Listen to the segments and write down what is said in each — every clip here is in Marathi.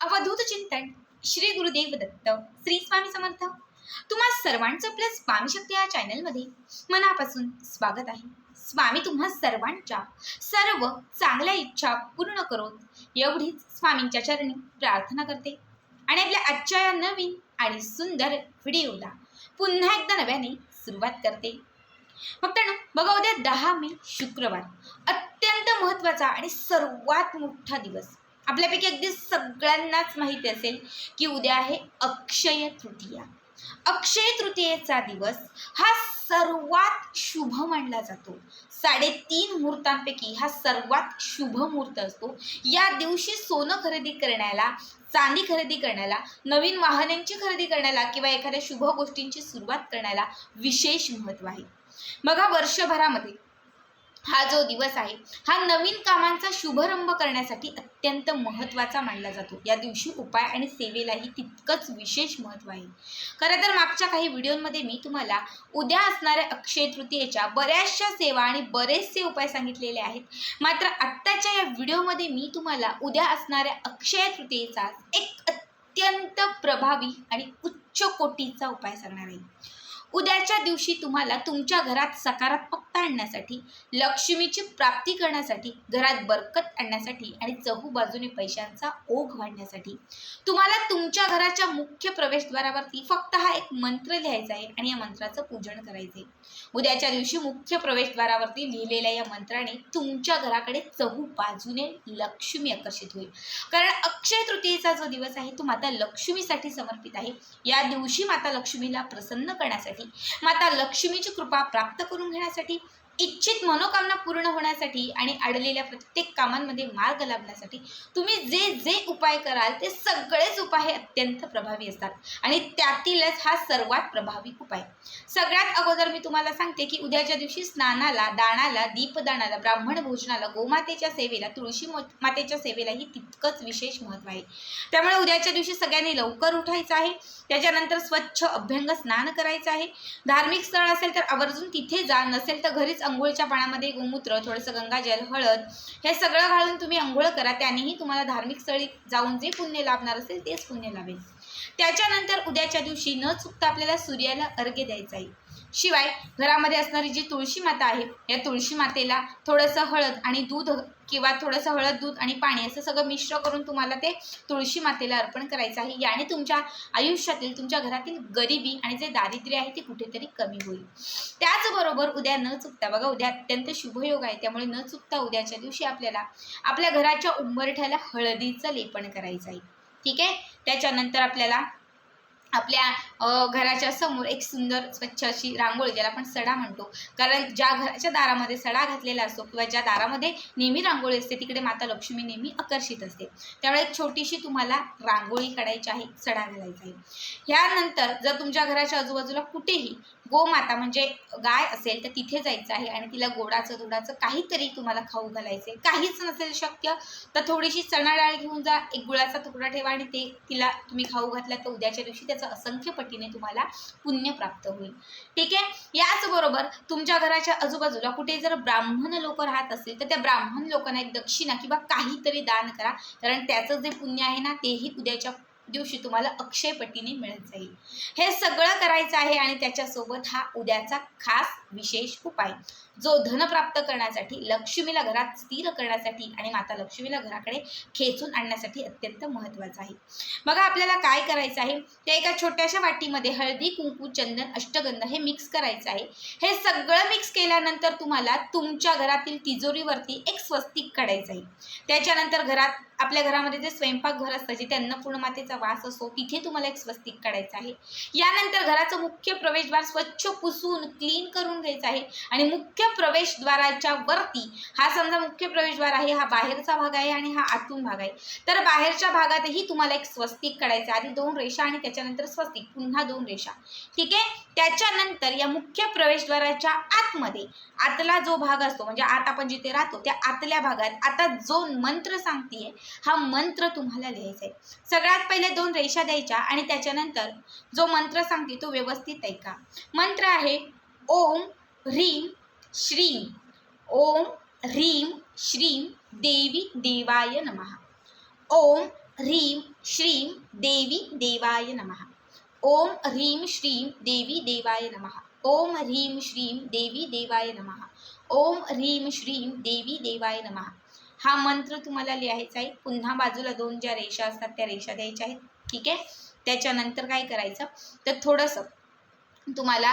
अवधूत चिंतन श्री गुरुदेव दत्त श्री स्वामी समर्थ. तुम्हा सर्वांचं आपल्या स्वामी शक्ती या चॅनलमध्ये मनापासून स्वागत आहे. स्वामी तुम्हा सर्वांच्या सर्व चांगल्या इच्छा पूर्ण करोत एवढीच स्वामींच्या चरणी प्रार्थना करते. आणि आपल्या आजच्या या नवीन आणि सुंदर व्हिडिओला पुन्हा एकदा नव्याने सुरुवात करते. फक्त ना बघा उद्या दहा मे शुक्रवार. अत्यंत महत्त्वाचा आणि सर्वात मोठा दिवस. आपल्यापैकी अगदी सगळ्यांनाच माहिती असेल की उद्या आहे अक्षय तृतीया. अक्षय तृतीयेचा दिवस हा सर्वात शुभ मानला जातो. साडेतीन मुहूर्तांपैकी हा सर्वात शुभ मुहूर्त असतो. या दिवशी सोनं खरेदी करण्याला चांदी खरेदी करण्याला नवीन वाहनांची खरेदी करण्याला किंवा एखाद्या शुभ गोष्टींची सुरुवात करण्याला विशेष महत्त्व आहे. बघा वर्षभरामध्ये हा जो दिवस आहे हा नवीन कामांचा शुभारंभ करण्यासाठी अत्यंत महत्त्वाचा मानला जातो. या दिवशी उपाय आणि सेवेलाही तितकंच विशेष महत्त्व आहे. खरं तर मागच्या काही व्हिडिओमध्ये मी तुम्हाला उद्या असणाऱ्या अक्षय तृतीयेच्या बऱ्याचशा सेवा आणि बरेचसे उपाय सांगितलेले आहेत. मात्र आत्ताच्या या व्हिडिओमध्ये मी तुम्हाला उद्या असणाऱ्या अक्षय तृतीयेचा एक अत्यंत प्रभावी आणि उच्च कोटीचा उपाय सांगणार आहे. उद्याच्या दिवशी तुम्हाला तुमच्या घरात सकारात्मकता आणण्यासाठी लक्ष्मीची प्राप्ती करण्यासाठी घरात बरकत आणण्यासाठी आणि चहूबाजूने पैशांचा ओघ वाढण्यासाठी तुम्हाला तुमच्या घराच्या मुख्य प्रवेशद्वारावरती फक्त हा एक मंत्र लिहायचा आहे आणि या मंत्राचं पूजन करायचं आहे उद्याच्या दिवशी मुख्य प्रवेशद्वारावरती लिहिलेल्या या मंत्राने तुमच्या घराकडे चहू बाजूने लक्ष्मी आकर्षित होईल. कारण अक्षय तृतीयेचा जो दिवस आहे तो माता लक्ष्मीसाठी समर्पित आहे. या दिवशी माता लक्ष्मीला प्रसन्न करण्यासाठी माता लक्ष्मीची कृपा प्राप्त करून घेण्यासाठी इच्छित मनोकामना पूर्ण होण्यासाठी आणि अडलेल्या प्रत्येक कामांमध्ये मार्ग लाभण्यासाठी तुम्ही जे जे उपाय कराल ते सगळेच उपाय हे अत्यंत प्रभावी असतात. आणि त्यातीलच हा सर्वात प्रभावी उपाय. सगळ्यात अगोदर मी तुम्हाला सांगते की उद्याच्या दिवशी स्नानाला दानाला दीपदानाला ब्राह्मण भोजनाला गोमातेच्या सेवेला तुळशी मातेच्या सेवेलाही तितकंच विशेष महत्त्व आहे. त्यामुळे उद्याच्या दिवशी सगळ्यांनी लवकर उठायचं आहे. त्याच्यानंतर स्वच्छ अभ्यंग स्नान करायचं आहे. धार्मिक स्थळ असेल तर आवर्जून तिथे जा नसेल तर घरीच अंघोळीच्या पाण्यामध्ये गोमूत्र थोडंसं गंगाजल हळद हे सगळं घालून तुम्ही अंघोळ करा. त्यानेही तुम्हाला धार्मिक स्थळी जाऊन जे पुण्य लाभणार असेल तेच पुण्य लाभेल. त्याच्यानंतर उद्याच्या दिवशी न चुकता आपल्याला सूर्याला अर्घ्य द्यायचा आहे. शिवाय घरामध्ये असणारी जी तुळशी माता आहे या तुळशी मातेला थोडंसं हळद आणि दूध किंवा थोडंसं हळद दूध आणि पाणी असं सगळं मिश्र करून तुम्हाला ते तुळशी मातेला अर्पण करायचं आहे. याने तुमच्या आयुष्यातील तुमच्या घरातील गरिबी आणि जे दारिद्र्य आहे ते कुठेतरी कमी होईल. त्याचबरोबर उद्या न चुकता बघा उद्या अत्यंत शुभयोग आहे त्यामुळे न चुकता उद्याच्या दिवशी आपल्याला आपल्या घराच्या उंबरठ्याला हळदीचं लेपन करायचं आहे. ठीक आहे? त्याच्यानंतर आपल्याला आपल्या घराच्या समोर एक सुंदर स्वच्छ अशी रांगोळी ज्याला आपण सडा म्हणतो. कारण ज्या घराच्या दारामध्ये सडा घातलेला असतो किंवा ज्या दारामध्ये नेहमी रांगोळी असते तिकडे माता लक्ष्मी नेहमी आकर्षित असते. त्यामुळे एक छोटीशी तुम्हाला रांगोळी काढायची आहे सडा घालायचा आहे. ह्यानंतर जर तुमच्या घराच्या आजूबाजूला कुठेही गोमाता म्हणजे गाय असेल तर तिथे जायचं आहे आणि तिला गोडाचं दुधाचं काहीतरी तुम्हाला खाऊ घालायचं आहे काहीच नसेल शक्य तर थोडीशी चणा डाळ घेऊन जा एक गुळाचा तुकडा ठेवा आणि ते तिला तुम्ही खाऊ घातला तर उद्याच्या दिवशी त्याचं असंख्य पटीने तुम्हाला पुण्य प्राप्त होईल. ठीक आहे? याचबरोबर तुमच्या घराच्या आजूबाजूला कुठे जर ब्राह्मण लोक राहत असतील तर त्या ब्राह्मण लोकांना एक दक्षिणा किंवा काहीतरी दान करा. कारण त्याचं जे पुण्य आहे ना तेही उद्याच्या दिवशी तुम्हाला अक्षयपटीने मिळत जाईल. हे सगळं करायचं आहे आणि त्याच्यासोबत हा उद्याचा खास विशेष उपाय. जो धन प्राप्त करण्यासाठी लक्ष्मीला घरात स्थिर करण्यासाठी आणि माता लक्ष्मीला घराकडे खेचून आणण्यासाठी अत्यंत महत्त्वाचं आहे. बघा आपल्याला काय करायचं आहे? त्या एका छोट्याशा वाटीमध्ये हळदी कुंकू चंदन अष्टगंध हे मिक्स करायचं आहे. हे सगळं मिक्स केल्यानंतर तुम्हाला तुमच्या घरातील तिजोरीवरती एक स्वस्तिक काढायचं आहे. त्याच्यानंतर घरात आपल्या घरामध्ये जे स्वयंपाकघर असतं जिथे अन्नपूर्ण मातेचा वास असतो तिथे तुम्हाला एक स्वस्तिक काढायचं आहे. यानंतर घराचं मुख्य प्रवेशद्वार स्वच्छ पुसून क्लीन करून घ्यायचं आहे. आणि मुख्य प्रवेशद्वाराच्या वरती हा समजा मुख्य प्रवेशद्वार आहे हा बाहेरचा भाग आहे आणि हा आतून भाग आहे. तर बाहेरच्या भागातही तुम्हाला एक स्वस्तिक काढायचं आहे. आधी दोन रेषा आणि त्याच्यानंतर स्वस्तिक पुन्हा दोन रेषा. ठीक आहे? त्याच्यानंतर या मुख्य प्रवेशद्वाराच्या आतमध्ये आतला जो भाग असतो म्हणजे आत आपण जिथे राहतो त्या आतल्या भागात आता जो मंत्र सांगतीये हा मंत्र तुम्हाला लिहायचा आहे. सगळ्यात पहिले दोन रेषा द्यायच्या आणि त्याच्यानंतर जो मंत्र सांगते तो व्यवस्थित ऐका मंत्र आहे ओम ह्रीम श्रीम ओम ह्रीम श्रीम देवी देवाय नमः। ओम ह्रीं श्रीं देवी देवाय नमः। ओम ह्रीं श्रीं देवी देवाय नमः। ओम ह्रीं श्रीं देवी देवाय नमः। ओम ह्रीं श्रीं देवी देवाय नमः। हा मंत्र तुम्हाला लिहायचा आहे. पुन्हा बाजूला दोन ज्या रेषा असतात त्या रेषा द्यायच्या आहेत. ठीक आहे? त्याच्यानंतर काय करायचं? तर थोडंसं तुम्हाला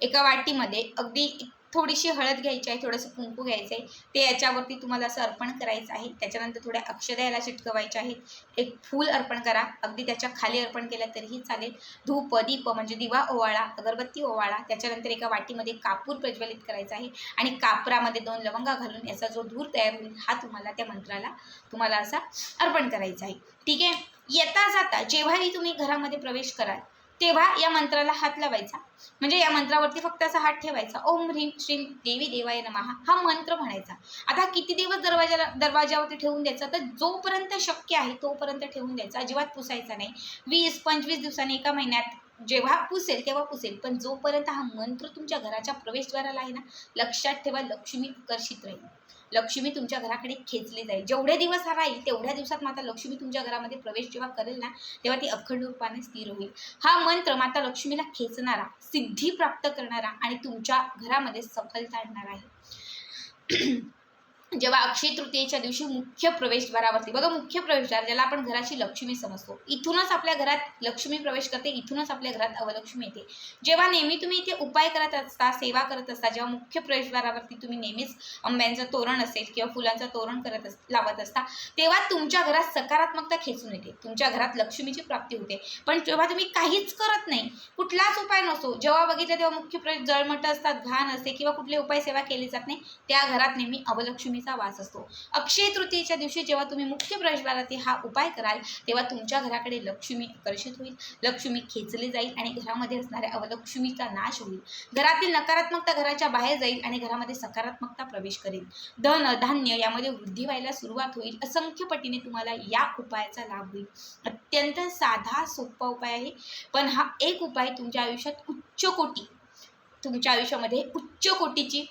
एका वाटीमध्ये अगदी थोडीशी हळद घ्यायची आहे थोडंसं कुंकू घ्यायचं आहे ते याच्यावरती तुम्हाला असं अर्पण करायचं आहे. त्याच्यानंतर थोड्या अक्षदा याला चिटकवायच्या आहेत. एक फूल अर्पण करा. अगदी त्याच्याखाली अर्पण केलं तरीही चालेल. धूप दीप म्हणजे दिवा ओवाळा अगरबत्ती ओवाळा. त्याच्यानंतर एका वाटीमध्ये कापूर प्रज्वलित करायचा आहे. आणि कापरामध्ये दोन लवंगा घालून याचा जो धूर तयार होईल हा तुम्हाला त्या मंत्राला तुम्हाला असा अर्पण करायचा आहे. ठीक आहे? येता जाता जेव्हाही तुम्ही घरामध्ये प्रवेश कराल तेव्हा या मंत्राला हात लावायचा. म्हणजे या मंत्रावरती फक्त असा हात ठेवायचा. ओम ह्रीं श्रीं देवी देवाय नमहा हा मंत्र म्हणायचा. आता किती दिवस दरवाजाला दरवाजावरती ठेवून द्यायचा? तर जोपर्यंत शक्य आहे तोपर्यंत ठेवून द्यायचा. अजिबात पुसायचा नाही. वीस पंचवीस दिवसांनी एका महिन्यात जेव्हा पुसेल तेव्हा पुसेल. पण जोपर्यंत हा मंत्र तुमच्या घराच्या प्रवेशद्वाराला आहे ना लक्षात ठेवा लक्ष्मी आकर्षित राहील. लक्ष्मी तुमच्या घराकडे खेचली जाईल. जेवढे दिवस हा राहील तेवढ्या दिवसात माता लक्ष्मी तुमच्या घरामध्ये प्रवेश जेव्हा करेल ना तेव्हा ती अखंड रूपाने स्थिर होईल. हा मंत्र माता लक्ष्मीला खेचणारा सिद्धी प्राप्त करणारा आणि तुमच्या घरामध्ये सफलता आणणारा आहे. जेव्हा अक्षय तृतीयेच्या दिवशी मुख्य प्रवेशद्वारावरती बघा मुख्य प्रवेशद्वार ज्याला आपण घराची लक्ष्मी समजतो. इथूनच आपल्या घरात लक्ष्मी प्रवेश करते इथूनच आपल्या घरात अवलक्ष्मी येते. जेव्हा नेहमी तुम्ही इथे उपाय करत असता सेवा करत असता जेव्हा मुख्य प्रवेशद्वारावरती तुम्ही नेहमीच आंब्यांचं तोरण असेल किंवा फुलांचं तोरण करत अस लावत असता तेव्हा तुमच्या घरात सकारात्मकता खेचून येते. तुमच्या घरात लक्ष्मीची प्राप्ती होते. पण जेव्हा तुम्ही काहीच करत नाही कुठलाच उपाय नसतो जेव्हा बघितलं तेव्हा मुख्य प्रवेश जळमट असतात घाण असते किंवा कुठले उपाय सेवा केली जात नाही त्या घरात नेहमी अवलक्ष्मी लक्ष्मीचा वास असतो. अक्षय तृतीयेच्या दिवशी जेव्हा तुम्ही मुख्य प्रवेशद्वारात हा उपाय कराल तेव्हा तुमच्या घराकडे लक्ष्मी आकर्षित होईल. लक्ष्मी खेचली जाईल आणि घरामध्ये असणाऱ्या अवलक्ष्मीचा नाश होईल. घरातील नकारात्मकता घराच्या बाहेर जाईल आणि घरामध्ये सकारात्मकता प्रवेश करेल. धन धान्य यामध्ये वृद्धी व्हायला सुरुवात होईल. असंख्य पटीने तुम्हाला या उपायाचा लाभ होईल. अत्यंत साधा सोपा उपाय आहे. पण हा एक उपाय तुमच्या आयुष्यात उच्च कोटी तुमच्या आयुष्यामध्ये उच्च कोटीची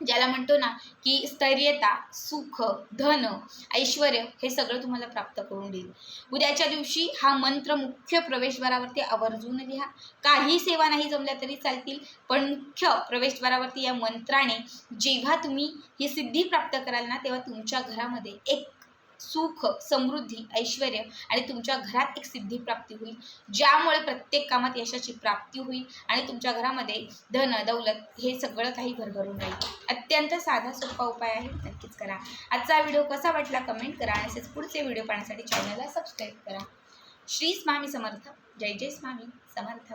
ज्याला म्हणतो ना की स्थैर्यता सुख धन ऐश्वर हे सगळं तुम्हाला प्राप्त करून देईल. उद्याच्या दिवशी हा मंत्र मुख्य प्रवेशद्वारावरती आवर्जून लिहा. काही सेवा नाही जमल्या तरी चालतील पण मुख्य प्रवेशद्वारावरती या मंत्राने जेव्हा तुम्ही ही सिद्धी प्राप्त कराल ना तेव्हा तुमच्या घरामध्ये एक सुख समृद्धी ऐश्वर आणि तुमच्या घरात एक सिद्धी प्राप्ती होईल. ज्यामुळे प्रत्येक कामात यशाची प्राप्ती होईल आणि तुमच्या घरामध्ये धन दौलत हे सगळं काही भरभरून राहील. अत्यंत साधा सोपा उपाय आहे. नक्कीच करा. आजचा व्हिडिओ कसा वाटला कमेंट करा आणि असेच पुढचे व्हिडिओ पाहण्यासाठी चॅनलला सबस्क्राईब करा. श्री स्वामी समर्थ. जय जय स्वामी. समर्थ.